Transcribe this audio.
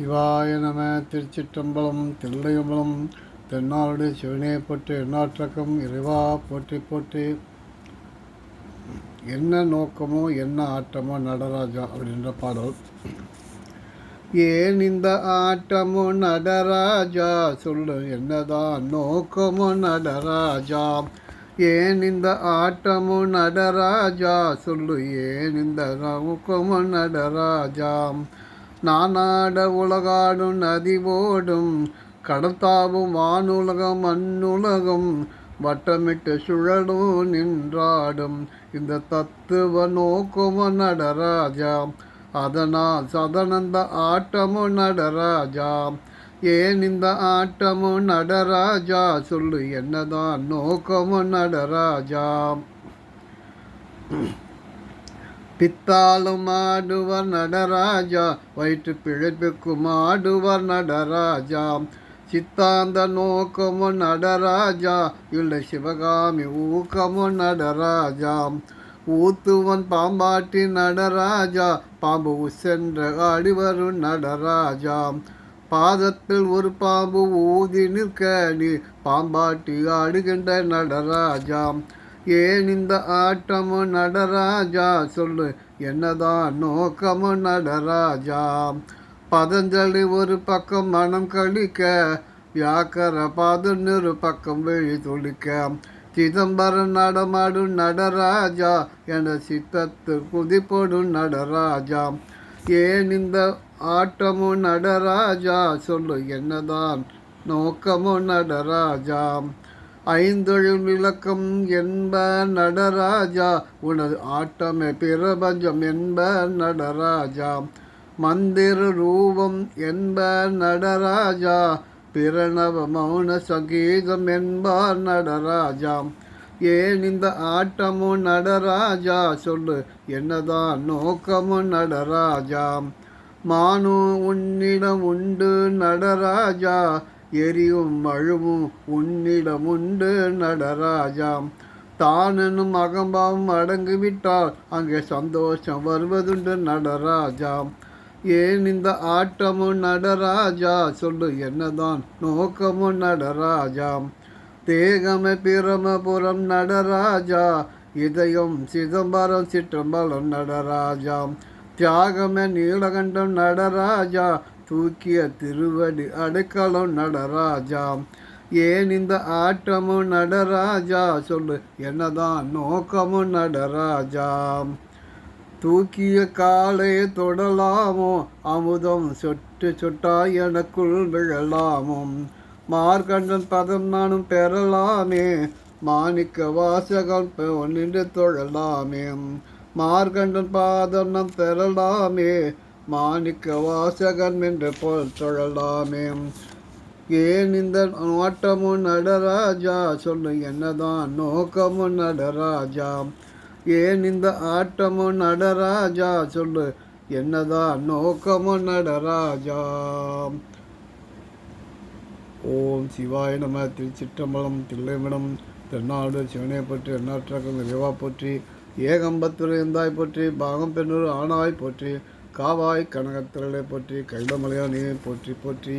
சிவாய நம. திருச்சிற்றம்பலம் தில்லையம்பலம் தென்னாளுடைய சிவனே போட்டு எண்ணாற்றக்கம் இறைவா போற்றி போட்டு என்ன நோக்கமோ என்ன ஆட்டமோ நடராஜா அப்படின்ற பாடல். ஏன் இந்த ஆட்டமோ நடராஜா? சொல்லு என்னதான் நோக்கமோ நடராஜா? ஏன் இந்த ஆட்டமோ நடராஜா? சொல்லு ஏன் இந்த நோக்கமோ நடராஜா? நானாட உலகாடும் நதி ஓடும் கடத்தாவும் வானுலகம் அண்ணுலகம் வட்டமிட்டு சுழலும் நின்றாடும். இந்த தத்துவ நோக்கும நடராஜா அதனால் சதனந்த ஆட்டமு நடராஜா. ஏன் இந்த ஆட்டமும் நடராஜா? சொல்லு என்னதான் நோக்கமும் நடராஜா? பித்தாலும் ஆடுவர் நடராஜா வயிற்று பிழைப்புக்கும் ஆடுவர் நடராஜா. சித்தாந்த நோக்கமும் நடராஜா இல்லை சிவகாமி ஊக்கமும் நடராஜா. ஊத்துவன் பாம்பாட்டி நடராஜா பாம்பு உசென்ற ஆடி வரும் நடராஜா. பாதத்தில் ஒரு பாம்பு ஊதி நிற்க நீ பாம்பாட்டி ஆடுகின்ற நடராஜா. ஏன் இந்த ஆட்டமும் நடராஜா சொல்லு என்னதான் நோக்கமு நடராஜா? பதஞ்சலி ஒரு பக்கம் மனம் கழிக்க வியாக்கர பாதுன்னு ஒரு பக்கம் வெளி துளிக்க சிதம்பரம் நடமாடும் நடராஜா என சித்தத்து குதிப்போடும் நடராஜா. ஏன் இந்த ஆட்டமும் நடராஜா சொல்லு என்னதான் நோக்கமும் நடராஜா? ஐந்தொழில் விளக்கம் என்ப நடராஜா உனது ஆட்டமே பிரபஞ்சம் என்ப நடராஜா. மந்திர ரூபம் என்ப நடராஜா பிரணவ மௌன சங்கீதம் என்பார் நடராஜா. ஏன் இந்த ஆட்டமும் நடராஜா? சொல்லு என்னதான் நோக்கமும் நடராஜா? மானு உன்னிடம் உண்டு நடராஜா. எரியும் அழுவும் உன்னிடமுண்டு நடராஜாம். தானனும் அகம்பாவும் அடங்கிவிட்டால் அங்கே சந்தோஷம் வருவதுண்டு நடராஜாம். ஏன் இந்த ஆட்டமும் நடராஜா? சொல்லு என்னதான் நோக்கமும் நடராஜாம். தேகம பிரமபுரம் நடராஜா. இதயம் சிதம்பரம் சிற்றம்பலம் நடராஜாம். தியாகமே நீலகண்டம் நடராஜா. தூக்கிய திருவடி அடைக்கலம் நடராஜா. ஏன் இந்த ஆட்டமும் நடராஜா? சொல்லு என்னதான் நோக்கமும் நடராஜா? தூக்கிய காலை தொடலாமோ? அமுதம் சொட்டு சொட்டா எனக்குள் விழலாமோ? மார்கண்டன் பதம் நானும் பெறலாமே. மாணிக்க வாசகம் ஒன்றின்று தொழலாமே. மார்கண்டன் பாதம் நம் பெறலாமே. மாணிக்க வாசகன் என்று போல் தொழலாமே ஏன் இந்த நோட்டமும் நடராஜா? சொல்லு என்னதான் நோக்கமும் நடராஜா? ஏன் இந்த ஆட்டமும் நடராஜா? சொல்லு என்னதான் நோக்கமும் நடராஜா? ஓம் சிவாய நம. திருச்சிற்றம்பலம் தில்லைமடம் தென்னாடு சிவனை பற்றி எண்ணாற்றக்கம் இறைவா போற்றி ஏகம்பத்துரை இருந்தாய் போற்றி பாகம் பெண்ணூர் ஆனாய் போற்றி காவாய் கனகத்திரளை போற்றி கைலமலையானே போற்றி போற்றி.